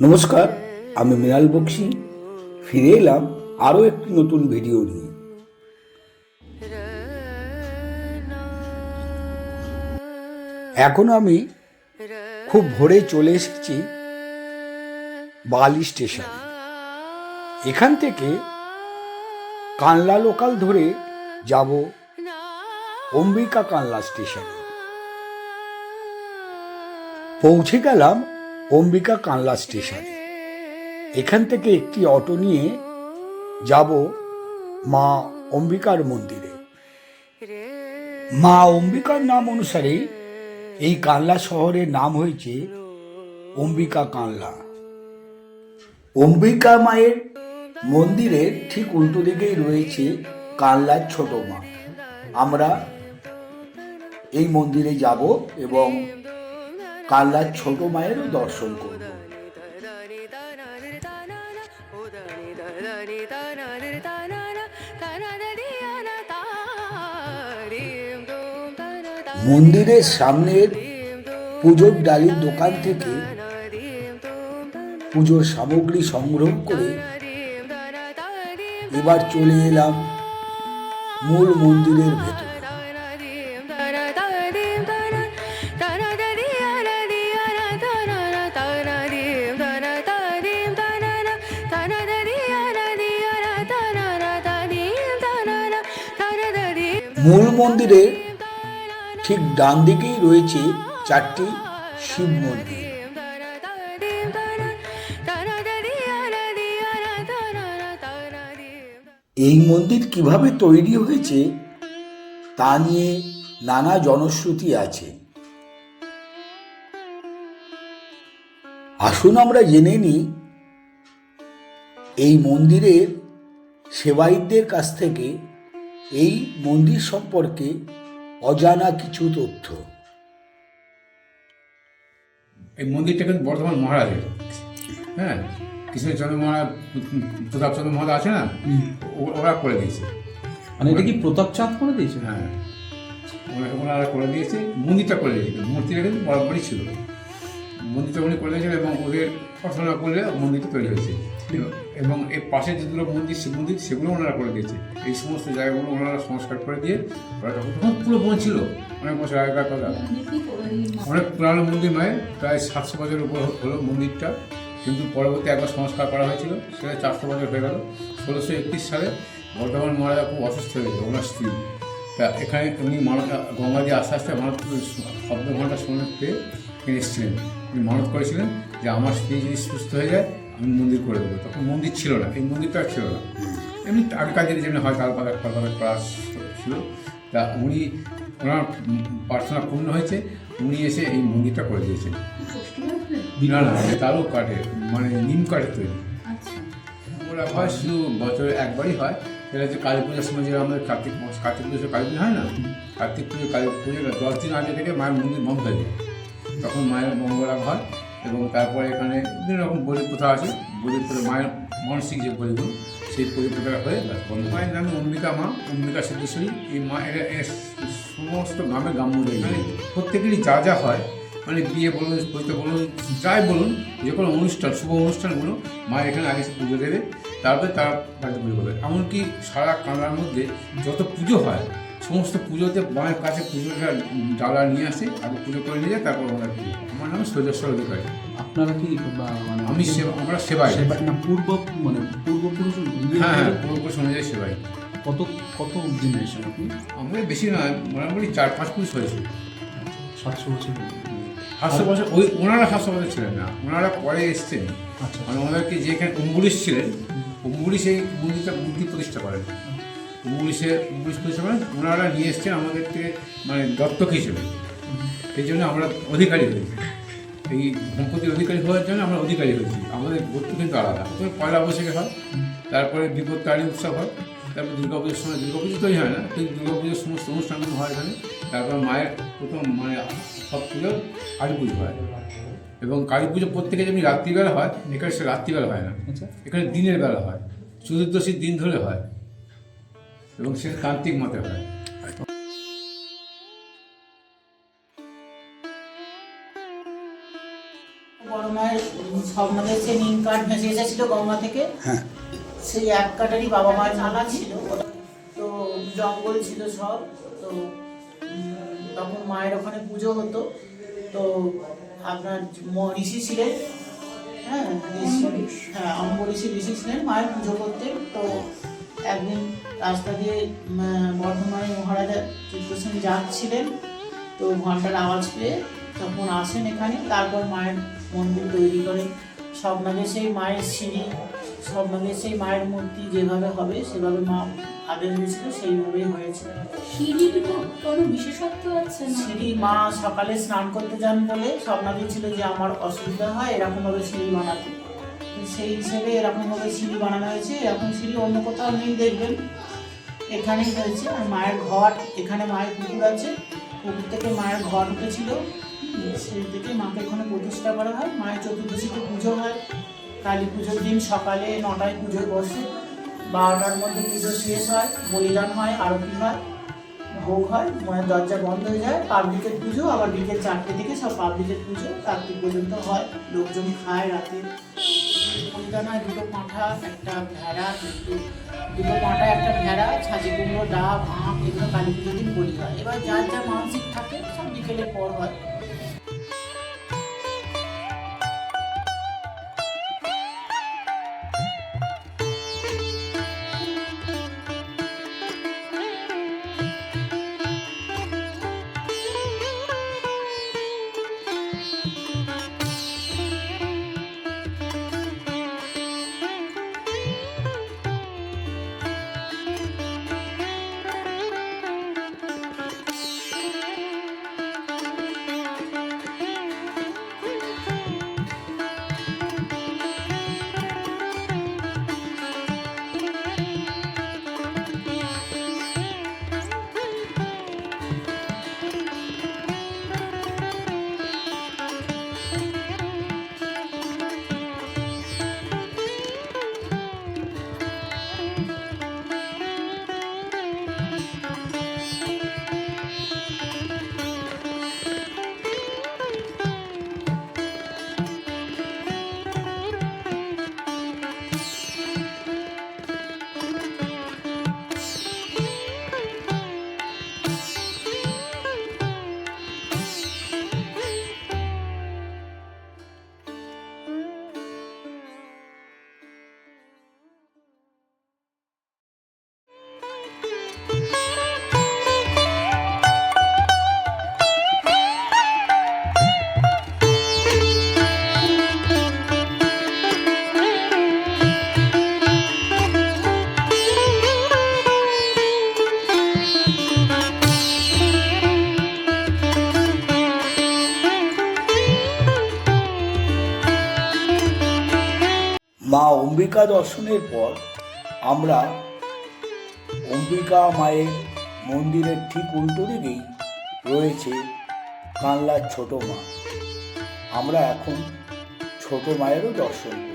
নমস্কার, আমি মৃণাল বক্সি। ফিরে এলাম আরও একটি নতুন ভিডিও নিয়ে। এখন আমি খুব ভোরে চলে এসেছি বালি স্টেশন। এখান থেকে কানলা লোকাল ধরে যাব অম্বিকা কানলা স্টেশনে। পৌঁছে গেলাম অম্বিকা কানলা স্টেশন। এখান থেকে একটি অটো নিয়ে যাব মা অম্বিকার মন্দিরে। মা অম্বিকার নাম অনুসারে এই কানলা শহরের নাম হয়েছে অম্বিকা কানলা। অম্বিকা মায়ের মন্দিরের ঠিক উল্টো দিকেই রয়েছে কানলার ছোট মা। আমরা এই মন্দিরে যাব এবং কানলার ছোট মায়েরও দর্শন করব। মন্দিরের সামনের পুজোর ডালির দোকান থেকে পুজোর সামগ্রী সংগ্রহ করে এবার চলে এলাম মূল মন্দিরের ভেতরে। মূল মন্দিরের ঠিক ডান দিকেই রয়েছে চারটি শিব মন্দির। এই মন্দির কীভাবে তৈরি হয়েছে তা নিয়ে নানা জনশ্রুতি আছে। আসুন আমরা জেনে নিই, এই মন্দিরের সেবায়িতদের কাছ থেকে এই মন্দির সম্পর্কে অজানা কিছু তথ্য। এই মন্দিরটা কিন্তু বর্ধমান মহারাজের। হ্যাঁ কৃষ্ণচন্দ্র মহারাজ প্রতাপচন্দ্র মহারাজ আছে না? ও- ওরা করে দিয়েছে। মানে এটা কি প্রতাপ চাঁদ করে দিয়েছে? হ্যাঁ। ওরা- ওনারা করে দিয়েছে মন্দিরটা করে দিয়েছে মূর্তিটা কিন্তু বরাবরই ছিল। মন্দিরটা উনি করে দিয়েছিল এবং ওদের প্রার্থনা করলে মন্দিরটা তৈরি হয়েছে। এবং- এর পাশে যেগুলো মন্দির শিব মন্দির সেগুলো ওনারা করে দিয়েছে। এই সমস্ত জায়গাগুলো ওনারা সংস্কার করে দিয়ে ওরা তখন তখন পুরো বন ছিল। অনেক বছর আগেকার কথা। অনেক পুরানো মন্দির নয়, প্রায় সাতশো বছরের উপর হলো মন্দিরটা। কিন্তু পরবর্তী একবার সংস্কার করা হয়েছিল, সেটা চারশো বছর হয়ে গেল। ষোলোশো একত্রিশ সালে বর্ধমান মহারাজা খুব অসুস্থ হয়ে গেছে, ওনার স্ত্রী। তা এখানে উনি মানত গঙ্গা দিয়ে আস্তে আস্তে মানত শব্দ ঘণ্টা শুনে পেয়ে তিনি এসেছিলেন। উনি মানত করেছিলেন যে আমার স্ত্রী যদি সুস্থ হয়ে যায় আমি মন্দির করে দেবো। তখন মন্দির ছিল না, এই মন্দিরটা ছিল না। এমনি আগেকার যেমনি হয় তালপাতা ফালপাতা ক্লাস ছিল। তা উনি, ওনার প্রার্থনা পূর্ণ হয়েছে, উনি এসে এই মন্দিরটা করে দিয়েছেন। না তারও কাঠে মানে নিম কাঠের তৈরি। ওরা হয় শুধু বছরে একবারই হয়। সেটা হচ্ছে কালী পুজোর সময় যে আমাদের কার্তিক কার্তিক পুজো, কালী পুজো হয় না? কার্তিক পুজো, কালী পুজো দশ দিন আগে থেকে মায়ের মন্দির বন্ধ হয়ে যায়। তখন মায়ের মঙ্গল হয় এবং তারপরে এখানে বিভিন্ন রকম বলি প্রথা আছে। বলি প্রথা মায়ের মানসিক যে বলিগুলো, সেই বলি প্রথা হয়ে ব্যাস বন্ধ। মায়ের নামে অম্বিকা মা, অম্বিকা সিদ্ধেশ্বরী। এই মা সমস্ত গ্রামে গ্রাম্য এখানে প্রত্যেকেরই যা যা হয় মানে বিয়ে বলুন পৈতে বলুন, যাই বলুন, যে কোনো অনুষ্ঠান, শুভ অনুষ্ঠানগুলো মা এখানে আগে পুজো দেবে। তারপরে তার বাড়িতে পুজো করবে। এমনকি সারা কানাডার মধ্যে যত পুজো হয় সমস্ত পুজোতে মায়ের কাছে পুজোটা ডালা নিয়ে আসে আগে পুজো করে নিয়ে যায় তারপর ওনার পুজো আমার নাম সৈজস্বর অধিকারী। আপনারা কি মানে আমি সেবা আমরা সেবাই। সেবা না পূর্ব মানে পূর্বপুরুষ হ্যাঁ হ্যাঁ পূর্বপুরুষ অনুযায়ী সেবাই। কত কত জেনারেশন আপনি? আমরা বেশি নয় মোটামুটি চার পাঁচ পুরুষ হয়েছে। সাতশো বছর সাতশো বছর ওই ওনারা সাতশো বছর ছিলেন না ওনারা পরে এসছেন। আচ্ছা। মানে ওনাদেরকে যে এখানে উম্বুলিশ ছিলেন উম্বুলিশ এই মন্দিরটা মূর্তি প্রতিষ্ঠা করেন। উম্বুলিশ প্রতিষ্ঠা করেন ওনারা নিয়ে এসছেন আমাদের থেকে মানে দত্তক হিসেবে। সেই জন্য আমরা অধিকারী হয়েছি। এই সম্পত্তির অধিকারী হওয়ার জন্য আমরা অধিকারী হয়েছি। আমাদের গোত্র কিন্তু আলাদা। প্রথমে পয়লা বৈশাখে হয় তারপরে বিপত্তারী উৎসব হয় তারপর দুর্গা পুজোর সময় দুর্গা পুজো তৈরি হয় না কিন্তু দুর্গা পুজোর সমস্ত অনুষ্ঠানগুলো হয় এখানে। তারপর মায়ের প্রথম মানে সব পুজো কালী পুজো হয়। এবং কালী পুজো প্রত্যেকে যেমনি রাত্রিবেলা হয় এখানে সে রাত্রিবেলা হয় না। আচ্ছা। এখানে দিনের বেলা হয়। চতুর্দশীর দিন ধরে হয়। এবং সেটা তান্ত্রিক মতে হয়। বড় মায়ের মায়ের স্বপ্নদের সে নিম কাঠ ভেসে এসেছিল গঙ্গা থেকে হ্যাঁ। সেই এক কাঠেরই বাবা মায়ের মালা ছিল। তো জঙ্গল ছিল সব তো তখন মায়ের ওখানে পুজো হতো। তো আপনার ম- ঋষি ছিলেন হ্যাঁ ঋষি হ্যাঁ অম্ব ঋষি ঋষি ছিলেন মায়ের পুজো করতেন। তো একদিন রাস্তা দিয়ে বর্ধমানে মহারাজা চিত্তসেন যাচ্ছিলেন। তো ঘণ্টার আওয়াজ পেয়ে তখন আসেন এখানে। তারপর মায়ের মন্দির তৈরি করেন। স্বপ্নাদের সেই মায়ের সিঁড়ি স্বপ্নাদের সেই মায়ের মূর্তি যেভাবে হবে সেভাবে মা আদেশ দিয়েছিল সেইভাবেই হয়েছে। সিঁড়ির কোনো বিশেষত্ব আছে সিঁড়ি মা সকালে স্নান করতে যান বলে স্বপ্নাদি ছিল যে আমার অসুবিধা হয় এরকমভাবে সিঁড়ি বানাতে। সেই হিসেবে এরকমভাবে সিঁড়ি বানানো হয়েছে। এরকম সিঁড়ি অন্য কোথাও নেই, দেখবেন। এখানেই হয়েছে। আর মায়ের ঘট এখানে মায়ের পুকুর আছে। পুকুর থেকে মায়ের ঘর উঠেছিল। সেই থেকে মাকে এখানে প্রতিষ্ঠা করা হয়। মায়ের চতুর্দশীতে পুজো হয়। কালী পুজোর দিন সকালে নটায় পুজো বসে। বারোটার মধ্যে পুজো শেষ হয়, বলিদান হয়, আরতি হয়, ভোগ হয়, মায়ের দরজা বন্ধ হয়ে যায়। পাবলিকের পুজো, আবার বিকেল চারটে থেকে সব পাবলিকের পুজো। রাত্রি পর্যন্ত হয়। লোকজন খায় রাতে। বলিদান হয় দুটো পাঁঠা একটা ভেড়া দুটো দুটো পাঁঠা একটা ভেড়া ছাঁচি কুমড়ো ডাব আম এগুলো কালী পুজোর দিন বলি হয়। এবার যার যা মানসিক থাকে, সব বিকেলের পর হয়। অম্বিকা দর্শনের পর আমরা অম্বিকা মায়ের মন্দিরের ঠিক উল্টো দিকেই রয়েছে কানলার ছোট মা। আমরা এখন ছোট মায়েরও দর্শন করব।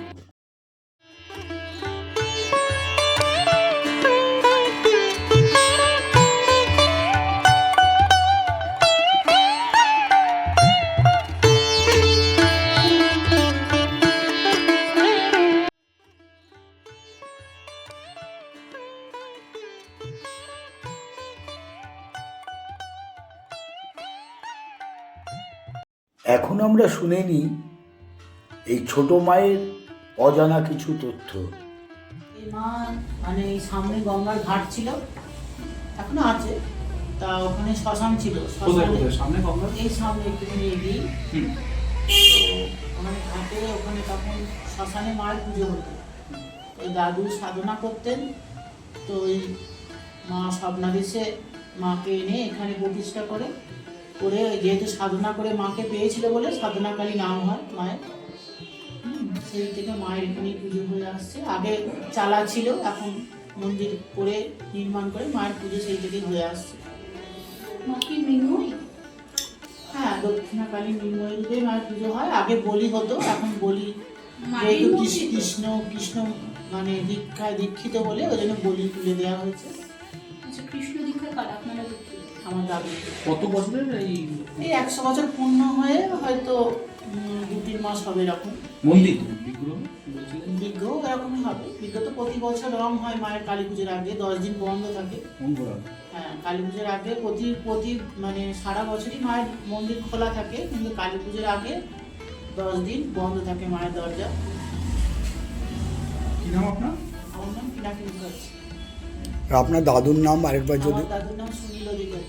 আমরা শুনে নিই এই ছোট মায়ের অজানা কিছু তথ্য। এই মা মানে এই সামনে গঙ্গার ঘাট ছিল এখনও আছে তা ওখানে শ্মশান ছিল সামনে এই সামনে একটুখানি এগিয়ে ওখানে ঘাটে ওখানে তখন শ্মশানে মায়ের পুজো হতো। তো দাদু সাধনা করতেন তো ওই মা স্বপ্নাদেশে মাকে এনে এখানে প্রতিষ্ঠা করে। করে যেহেতু সাধনা করে মাকে পেয়েছিল বলে সাধনাকালী নাম হয় মায়ের। সেই থেকে মায়ের এখানেই পুজো হয়ে আসছে। আগে চালা ছিল এখন মন্দির করে নির্মাণ করে মায়ের পুজো সেই থেকেই হয়ে আসছে। মা কি মৃন্ময়ী হ্যাঁ দক্ষিণাকালী মৃন্ময়ী রূপে মায়ের পুজো হয়। আগে বলি হতো এখন বলি। যেহেতু কৃষ্ণ কৃষ্ণ মানে দীক্ষায় দীক্ষিত বলে ওই জন্য বলি তুলে দেওয়া হয়েছে। আচ্ছা কৃষ্ণ দীক্ষা কার আপনারা আমার দাদু কত বছরের এই এই একশো বছর পূর্ণ হয়ে হয়তো দু তিন মাস হবে এরকম। মন্দির বিগ্রহ? বিগ্রহ এরকমই হবে। বিগ্রহ তো প্রতি বছর রং হয় মায়ের কালী পুজোর আগে দশ দিন বন্ধ থাকে। হ্যাঁ কালী পুজোর আগে প্রতি প্রতি মানে সারা বছরই মায়ের মন্দির খোলা থাকে কিন্তু কালী পুজোর আগে দশ দিন বন্ধ থাকে মায়ের দরজা। কি নাম আপনার? আমার নাম পিনাকি মুখার্জি। আর আপনার দাদুর নাম আরেকবার যদি thank অধিকারী।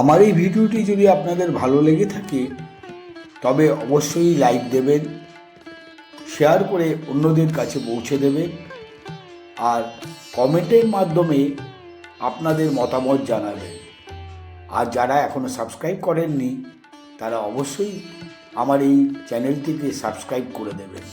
আমার এই ভিডিওটি যদি আপনাদের ভালো লেগে থাকে, তবে অবশ্যই লাইক দেবেন, শেয়ার করে অন্যদের কাছে পৌঁছে দেবেন, আর কমেন্টের মাধ্যমে আপনাদের মতামত জানাবেন। আর যারা এখনও সাবস্ক্রাইব করেননি, তারা অবশ্যই আমার এই চ্যানেলটিকে সাবস্ক্রাইব করে দেবেন।